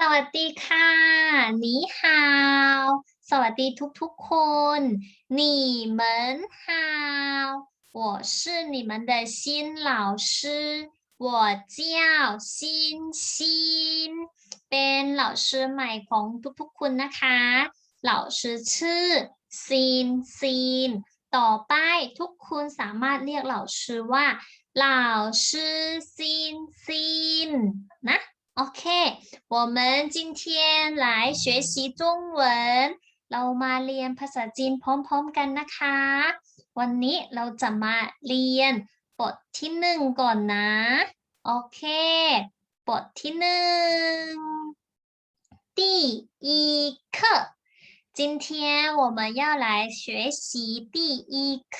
สวัสดีค่ะ你好สวัสดีทุกๆคน你们好我是你们的新老师我叫欣欣เป็นเหล่าชื่อใหม่ของทุกๆคนนะคะเหล่าชื่อชื่อซีนซีน ต่อไปทุกคนสามารถเรียกเหล่าชื่อว่าเหล่าชื่อซีนซีนนะ OK， 我们今天来学习中文 เรามาเรียนภาษาจีนพร้อมๆกันนะคะ วันนี้เราจะมาเรียนบทที่หนึ่งก่อนนะ โอเค บทที่หนึ่ง第一课今天我们要来学习第一课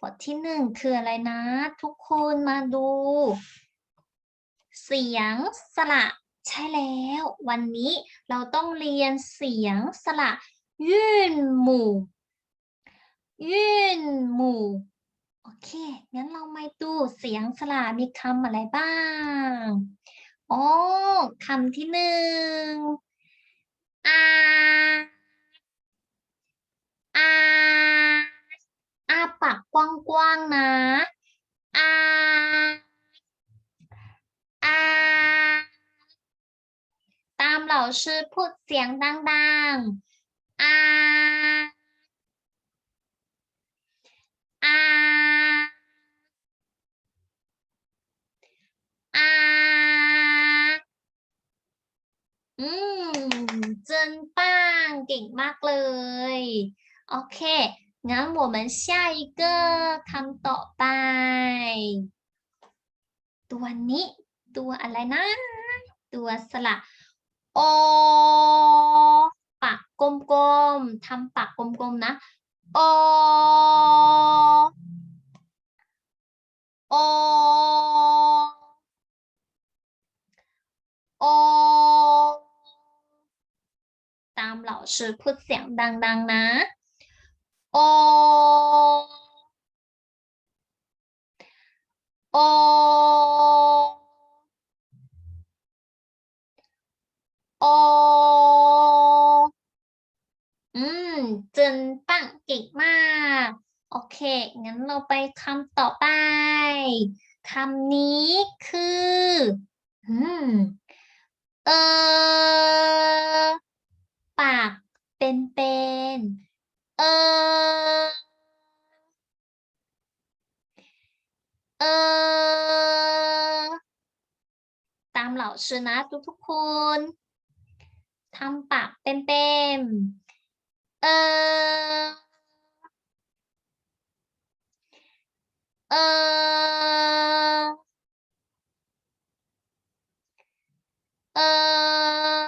บทที่หนึ่งคืออะไรนะ ทุกคนมาดู เสียงสระ ใช่แล้ววันนี้เราต้องเรียนเสียงสระยื่นหมู่ยื่นหมู่ โอเค งั้นเรามาดูเสียงสระมีคำอะไรบ้างอ๋อคำที่หนึ่งอาอาอาปากกว้างๆนะอาอา ตามเหล่าชื่อพูดเสียงดังๆอาอาอาอืมเจินป้างเก่งมากเลย โอเค งั้น我们下一个คำต่อไป ตัวนี้ ตัวอะไรนะ ตัวสระ โอปากกลมๆทำปากกลมๆนะโอโอโอตามเหล่าชื่อพูดเสียงดัง ๆ นะโอโอ โออืมจินปังเก่งมาก โอเค งั้นเราไปคำต่อไปคำนี้คือ อืม เออ ปากเป็นเป็นเออ เออ ตามเหล่าชื่อนะทุกๆคน ทำปากเป็นๆเออ เออ เออ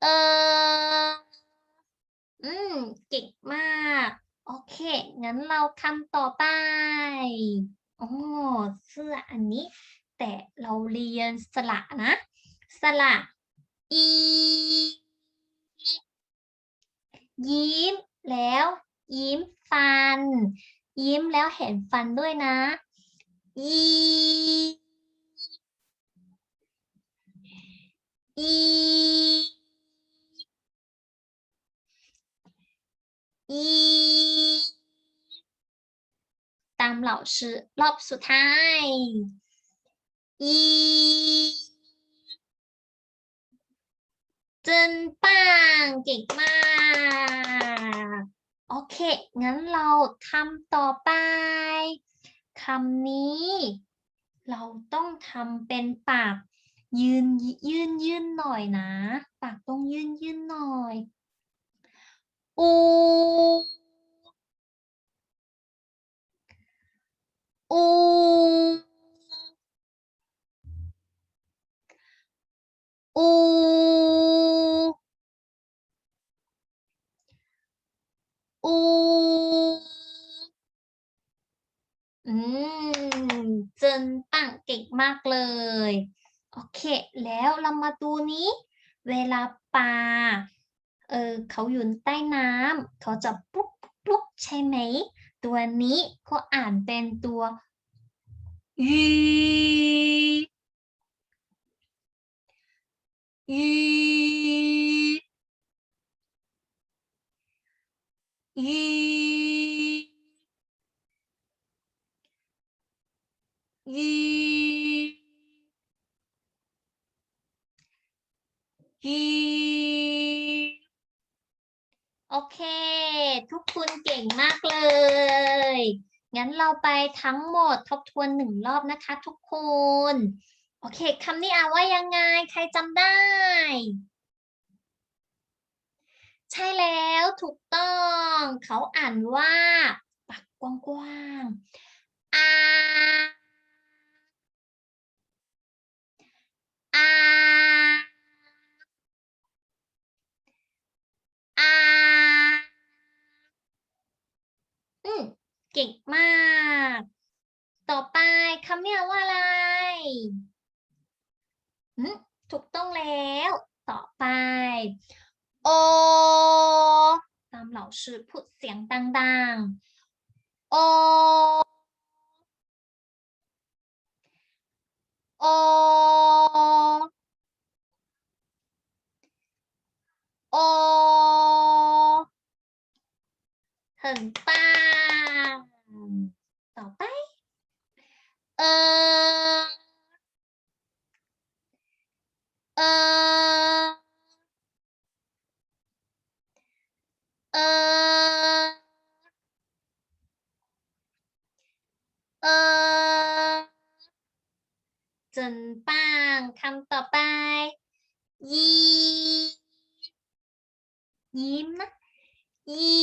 เออ อืมเก่งมาก โอเค งั้นเราคำต่อไป อ๋อ เสื้ออันนี้ แต่เราเรียนสระนะ สระอียิ้มแล้ว ยิ้มฟัน ยิ้มแล้วเห็นฟันด้วยนะอีอีอีตามเหล่าชื่อรอบสุดท้าย อีเจินปังเก่งมาก โอเค งั้นเราทำต่อไปคำนี้ เราต้องทำเป็นปากยืนยืนยืนหน่อยนะ ปากต้องยืนยืนหน่อย อูอูอู มจนตั้งเก่งมากเลย โอเค แล้วเรามาดูนี้ เวลาปลาเออเขาอยู่ใต้น้ำเขาจะปุ๊บปุ๊บใช่ไหม ตัวนี้ก็อ่านเป็นตัวยยียี 鱼鱼โอเค ทุกคนเก่งมากเลย งั้นเราไปทั้งหมดทบทวนหนึ่งรอบนะคะ ทุกคน โอเคคำนี้อ่านว่ายังไง ใครจำได้ ใช่แล้วถูกต้อง เขาอ่านว่าปากกว้างๆอาอาอาอืมเก่งมาก ต่อำเนี่ยว่าอะไรถูกต้องแล้ว ต่อไป โอ ตาม老师พูดเสียงดังๆ โอ เออเออเออเออจนปังคำต่อไปยียิ้มนะยี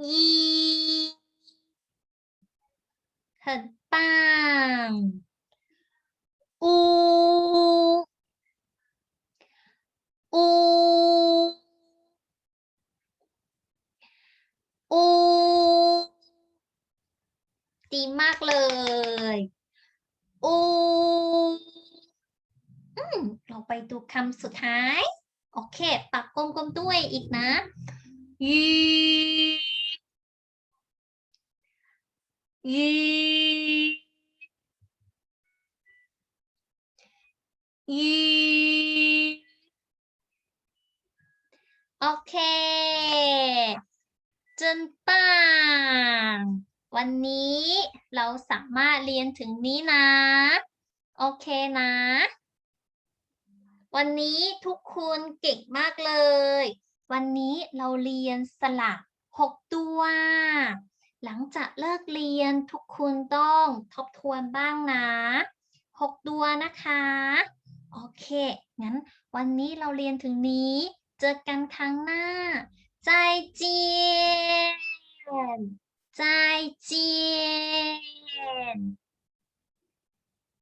ยี 很棒อูอูอูดีมากเลยอูอืมเราไปดูคำสุดท้าย โอเคปากกลมๆด้วยอีกนะยี ยียีโอเค จนปังวันนี้เราสามารถเรียนถึงนี้นะ โอเคนะ วันนี้ทุกคนเก่งมากเลย วันนี้เราเรียนสระหกตัว หลังจากเลิกเรียนทุกคนต้องทบทวนบ้างนะหกตัวนะคะ โอเค งั้นวันนี้เราเรียนถึงนี้ เจอกันครั้งหน้า ใจเจียน ใจเจียน